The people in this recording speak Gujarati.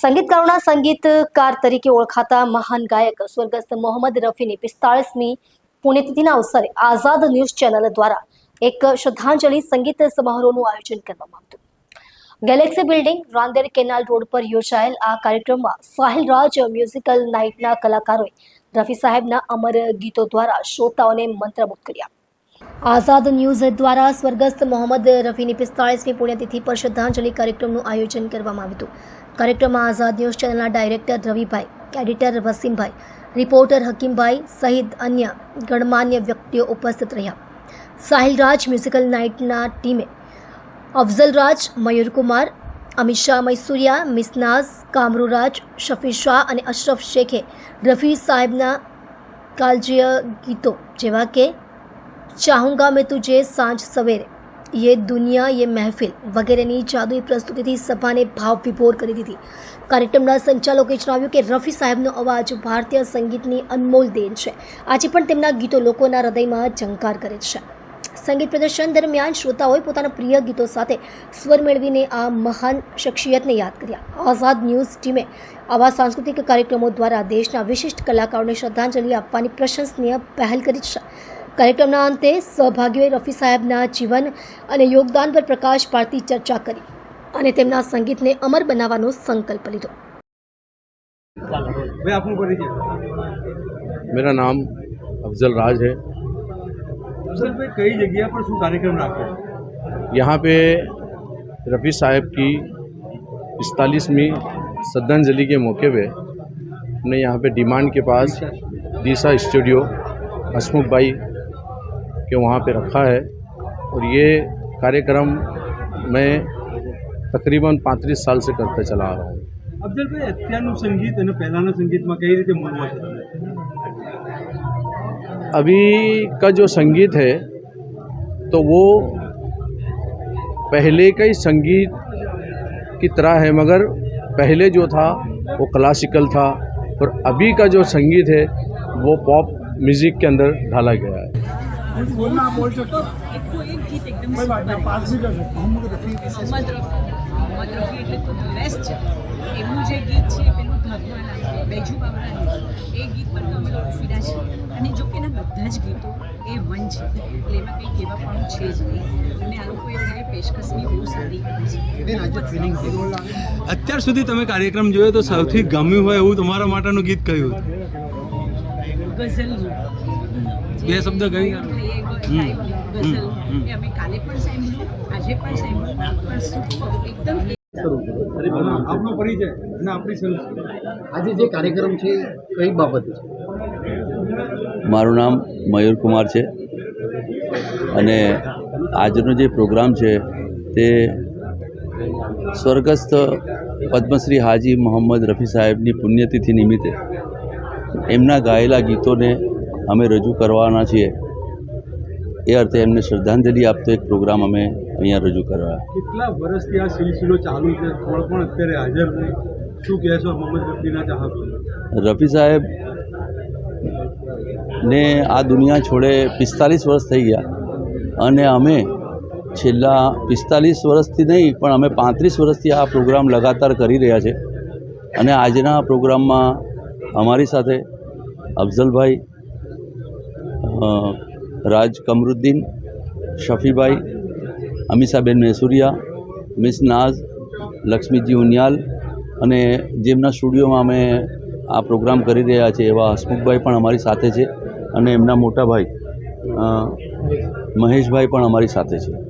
સંગીતકારોના સંગીતકાર તરીકે ઓળખાતા મહાન ગાયક સ્વર્ગસ્થ મોહમ્મદ રફીની પિસ્તાળીસમી પુણ્યતિથિના અવસરે આઝાદ ન્યૂઝ ચેનલ દ્વારા એક શ્રદ્ધાંજલિ સંગીત સમારોહનું આયોજન કરવામાં આવ્યું. Galaxy building, Rander canal road પર યોજાયેલ આ કાર્યક્રમમાં સાહિલ રાજ મ્યુઝિકલ નાઇટના કલાકારોએ રફી સાહેબના અમર ગીતો દ્વારા શ્રોતાઓને મંત્રમુગ્ધ કર્યા. આઝાદ ન્યૂઝ દ્વારા સ્વર્ગસ્થ મોહમ્મદ રફીની પિસ્તાળીસમી પુણ્યતિથિ પર શ્રદ્ધાંજલિ કાર્યક્રમનું આયોજન કરવામાં આવ્યું હતું. કાર્યક્રમમાં આઝાદ ન્યૂઝ ચેનલના ડાયરેક્ટર રવિભાઈ, એડિટર વસીમભાઈ, રિપોર્ટર હકીમભાઈ સહિત અન્ય ગણમાન્ય વ્યક્તિઓ ઉપસ્થિત રહ્યા. સાહિલ રાજ મ્યુઝિકલ નાઇટના ટીમે અફઝલ રાજ મયુરકુમાર અમિત શાહ મૈસુરિયા મિસનાઝ કામરુરાજ શફી શાહ અને અશરફ શેખે રફી સાહેબના કાલજીય ગીતો જેવા કે ચાહુંગા મેં તુજે સાંજ સવેરે. યે દુનિયા, યે મહેફિલ વગેરેની જાદુઈ પ્રસ્તુતિથી સભાને ભાવ વિભોર કરી દીધી. કાર્યક્રમના સંચાલકે જણાવ્યું કે રફી સાહેબનો અવાજ ભારતીય સંગીતની અનમોલ દેન છે. આજે પણ તેમના ગીતો લોકોના હૃદયમાં ઝંકાર કરે છે. સંગીત પ્રદર્શન દરમિયાન શ્રોતાઓએ પોતાના પ્રિય ગીતો સાથે સ્વર મેળવીને આ મહાન શખ્સિયતને યાદ કર્યા. આઝાદ ન્યૂઝ ટીમે આવા સાંસ્કૃતિક કાર્યક્રમો દ્વારા દેશના વિશિષ્ટ કલાકારોને શ્રદ્ધાંજલિ આપવાની પ્રશંસનીય પહેલ કરી છે. કાર્યક્રમના અંતે સહભાગીઓએ રફી સાહેબના જીવન અને યોગદાન પર પ્રકાશ પાડતી ચર્ચા કરી અને તેમના સંગીતને અમર બનાવવાનો સંકલ્પ લીધો ભાઈ આપનું પરિચય मेरा नाम अफजल राज है અફસરભાઈ કઈ જગ્યા પર શું કાર્યક્રમ રાખ્યો यहाँ पे रफ़ी साहब की पिस्तालीसवीं श्रद्धांजलि के मौके पे हमने यहाँ पे डिमांड के पास डीसा स्टूडियो हसमुख भाई के वहाँ पे रखा है और ये कार्यक्रम मैं तकरीबन पैंतीस साल से करते चला आ रहा हूँ અફજલભાઈ અત્યારનું સંગીત અને પહેલાંના સંગીતમાં કઈ રીતે મૂળવો છે તમને अभी का जो संगीत है तो वो पहले का ही संगीत की तरह है मगर पहले जो था वो क्लासिकल था और अभी का जो संगीत है वो पॉप म्यूज़िक के अंदर ढाला गया है એક ગીત એકદમ મોહમ્મદ રફી મોહમ્મદ રફી એટલે તો બેસ્ટ છે. એમનું જે ગીત છે પેલું ભાગવાના બેજુ બાબરાનું એ ગીત પર તો અમે લોકો ફીરા છીએ. અને જો કે એના બધા જ ગીતો એ વન છે. એટલે એમાં કંઈ પણ છે જ નહીં. અને આ લોકો એમને પેશકશની બહુ સારી કરી છે. અત્યાર સુધી તમે કાર્યક્રમ જોયો તો સૌથી ગમ્યું હોય એવું તમારા માટેનું ગીત કયું ગઝલનું. બે શબ્દ ગઈ એ હમ. ગઝલ હમ. એ અમે કાલે પણ સાંભળ્યું આજે પણ સાંભળ્યું પણ એકદમ આપનો પરિચય અને આપણી સંસ્કૃતિ. આજે જે કાર્યક્રમ છે કઈ બાબત છે? મારું નામ મયુર કુમાર છે. અને આજનો જે પ્રોગ્રામ છે તે સ્વર્ગસ્થ પદ્મશ્રી હાજી મોહમ્મદ રફી સાહેબની પુણ્યતિથિ નિમિત્તે. એમના ગાયેલા ગીતોને અમે રજૂ કરવાના છીએ. એ અર્થે એમને શ્રદ્ધાંજલિ આપતો એક પ્રોગ્રામ અમે અહીંયા રજૂ કરવા કેટલા વર્ષથી આ સિલસિલો ચાલુ છે? કોણ પણ અત્યારે હાજર શું કહેશો મોહમ્મદ રફીના ચાહકો? રફી સાહેબ ને આ દુનિયા છોડે પિસ્તાલીસ વર્ષ થઈ ગયા. અને અમે છેલ્લા પિસ્તાલીસ વર્ષથી નહીં પણ અમે પાંત્રીસ વર્ષથી આ પ્રોગ્રામ લગાતાર કરી રહ્યા છે. અને આજના પ્રોગ્રામમાં અમારી સાથે અફઝલભાઈ રાજ કમરુદ્દીન, શફીભાઈ, અમીષાબેન મેસુરિયા, મિસ નાઝ લક્ષ્મીજી ઉનિયાલ અને જેમના સ્ટુડિયોમાં અમે આ પ્રોગ્રામ કરી રહ્યા છીએ એવા હસમુખભાઈ પણ અમારી સાથે છે અને એમના મોટા ભાઈ મહેશભાઈ પણ અમારી સાથે છે.